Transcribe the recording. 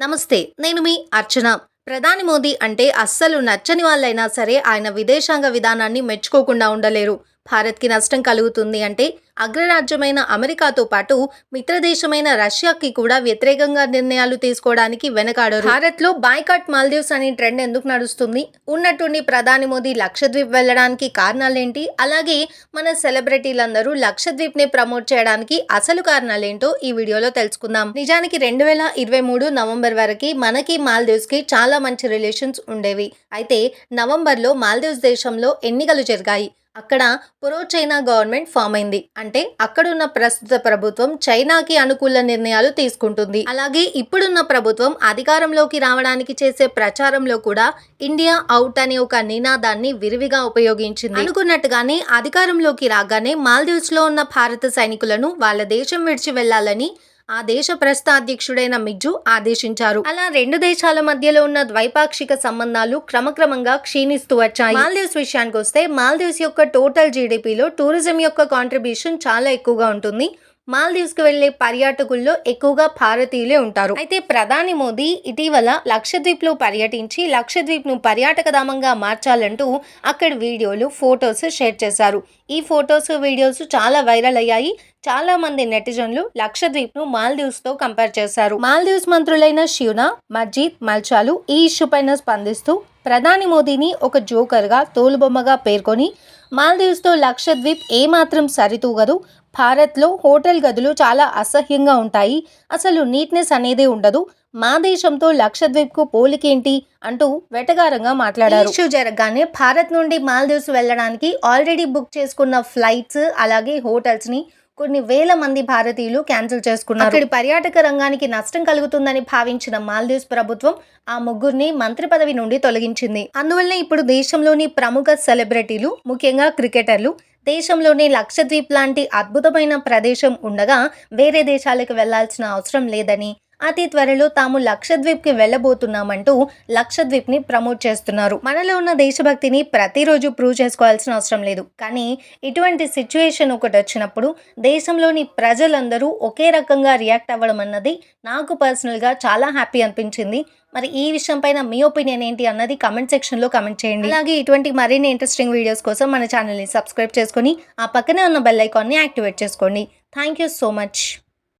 నమస్తే నేను మీ అర్చన. ప్రధాని మోదీ అంటే అస్సలు నచ్చని వాళ్ళైనా సరే ఆయన విదేశాంగ విధానాన్ని మెచ్చుకోకుండా ఉండలేరు. భారత్కి నష్టం కలుగుతుంది అంటే అగ్రరాజ్యమైన అమెరికాతో పాటు మిత్రదేశమైన రష్యాకి కూడా వ్యతిరేకంగా నిర్ణయాలు తీసుకోవడానికి వెనకాడరు. భారత్లో బాయ్కాట్ మాల్దీవ్స్ అనే ట్రెండ్ ఎందుకు నడుస్తుంది? ఉన్నట్టుండి ప్రధాని మోదీ లక్షద్వీప్ వెళ్ళడానికి కారణాలేంటి? అలాగే మన సెలబ్రిటీలందరూ లక్షద్వీప్ని ప్రమోట్ చేయడానికి అసలు కారణాలేంటో ఈ వీడియోలో తెలుసుకుందాం. నిజానికి రెండు వేల ఇరవై మూడు నవంబర్ వరకు మనకి మాల్దీవ్స్కి చాలా మంచి రిలేషన్స్ ఉండేవి. అయితే నవంబర్లో మాల్దీవ్స్ దేశంలో ఎన్నికలు జరిగాయి. అక్కడ పురో చైనా గవర్నమెంట్ ఫామ్ అయింది. అంటే అక్కడున్న ప్రస్తుత ప్రభుత్వం చైనాకి అనుకూల నిర్ణయాలు తీసుకుంటుంది. అలాగే ఇప్పుడున్న ప్రభుత్వం అధికారంలోకి రావడానికి చేసే ప్రచారంలో కూడా ఇండియా అవుట్ అనే ఒక నినాదాన్ని విరివిగా ఉపయోగించింది. అనుకున్నట్టుగానే అధికారంలోకి రాగానే మాల్దీవ్స్లో ఉన్న భారత సైనికులను వాళ్ళ దేశం విడిచి వెళ్ళాలని ఆ దేశ ప్రస్థాధ్యక్షుడైన అధ్యక్షుడైన మిజ్జు ఆదేశించారు. అలా రెండు దేశాల మధ్యలో ఉన్న ద్వైపాక్షిక సంబంధాలు క్రమక్రమంగా క్షీణిస్తూ వచ్చాయి. మాల్దీవ్స్ విషయానికి వస్తే మాల్దీవ్స్ యొక్క టోటల్ జీడిపిలో టూరిజం యొక్క కాంట్రిబ్యూషన్ చాలా ఎక్కువగా ఉంటుంది. మాల్దీవ్స్కు వెళ్ళే పర్యాటకుల్లో ఎక్కువగా భారతీయులే ఉంటారు. అయితే ప్రధాని మోదీ ఇటీవల లక్షద్వీప్లో పర్యటించి లక్షద్వీప్ను పర్యాటక ధామంగా మార్చాలంటూ అక్కడ వీడియోలు ఫొటోస్ షేర్ చేశారు. ఈ ఫొటోస్ వీడియోస్ చాలా వైరల్ అయ్యాయి. చాలా మంది నెటిజన్లు లక్షద్వీప్ను మాల్దీవ్స్తో కంపేర్ చేశారు. మాల్దీవ్స్ మంత్రులైన శివనా మజీద్ మల్చాలు ఈ ఇష్యూ పైన స్పందిస్తూ ప్రధాని మోదీని ఒక జోకర్గా తోలుబొమ్మగా పేర్కొని మాల్దీవ్స్తో లక్షద్వీప్ ఏమాత్రం సరితూగదు. భారత్లో హోటల్ గదులు చాలా అసహ్యంగా ఉంటాయి. అసలు నీట్నెస్ అనేదే ఉండదు. మా దేశంతో లక్షద్వీప్కు పోలికేంటి అంటూ వెటగారంగా మాట్లాడారు. ఇష్యూ జరగగానే భారత్ నుండి మాల్దీవ్స్ వెళ్ళడానికి ఆల్రెడీ బుక్ చేసుకున్న ఫ్లైట్స్ అలాగే హోటల్స్ని కొన్ని వేల మంది భారతీయులు క్యాన్సిల్ చేసుకున్నారు. అక్కడి పర్యాటక రంగానికి నష్టం కలుగుతుందని భావించిన మాల్దీవ్స్ ప్రభుత్వం ఆ ముగ్గురిని మంత్రి పదవి నుండి తొలగించింది. అందువల్ల ఇప్పుడు దేశంలోని ప్రముఖ సెలబ్రిటీలు ముఖ్యంగా క్రికెటర్లు దేశంలోనే లక్షద్వీప్ లాంటి అద్భుతమైన ప్రదేశం ఉండగా వేరే దేశాలకు వెళ్ళాల్సిన అవసరం లేదని అతి త్వరలో తాము లక్షద్వీప్కి వెళ్ళబోతున్నామంటూ లక్షద్వీప్ని ప్రమోట్ చేస్తున్నారు. మనలో ఉన్న దేశభక్తిని ప్రతిరోజు ప్రూవ్ చేసుకోవాల్సిన అవసరం లేదు. కానీ ఇటువంటి సిచ్యువేషన్ ఒకటి వచ్చినప్పుడు దేశంలోని ప్రజలందరూ ఒకే రకంగా రియాక్ట్ అవ్వడం అన్నది నాకు పర్సనల్గా చాలా హ్యాపీ అనిపించింది. మరి ఈ విషయం పైన మీ ఒపీనియన్ ఏంటి అన్నది కమెంట్ సెక్షన్లో కమెంట్ చేయండి. అలాగే ఇటువంటి మరిన్ని ఇంట్రెస్టింగ్ వీడియోస్ కోసం మన ఛానల్ని సబ్స్క్రైబ్ చేసుకొని ఆ పక్కనే ఉన్న బెల్ ఐకాన్ని యాక్టివేట్ చేసుకోండి. Thank you so much.